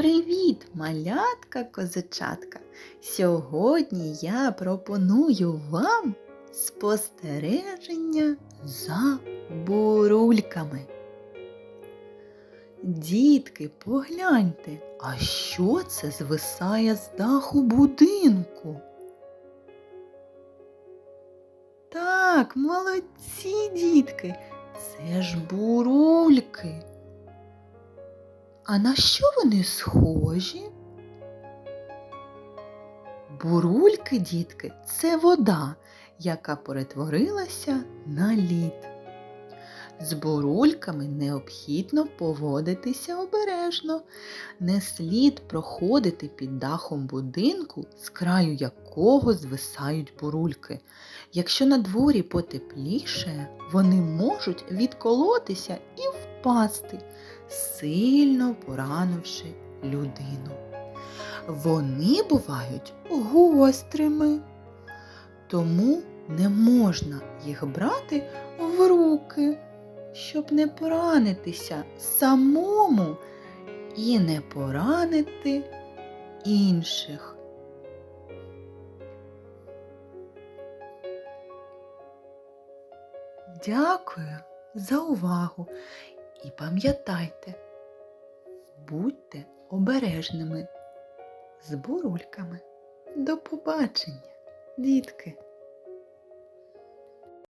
Привіт, малятка козачатка! Сьогодні я пропоную вам спостереження за бурульками. Дітки, погляньте, а що це звисає з даху будинку? Так, молодці, дітки, це ж бурульки. А на що вони схожі? Бурульки, дітки, це вода, яка перетворилася на лід. З бурульками необхідно поводитися обережно. Не слід проходити під дахом будинку, з краю якого звисають бурульки. Якщо на дворі потепліше, вони можуть відколотися і впасти сильно поранивши людину. Вони бувають гострими, тому не можна їх брати в руки, щоб не поранитися самому і не поранити інших. Дякую за увагу і пам'ятайте, будьте обережними з бурульками. До побачення, дітки!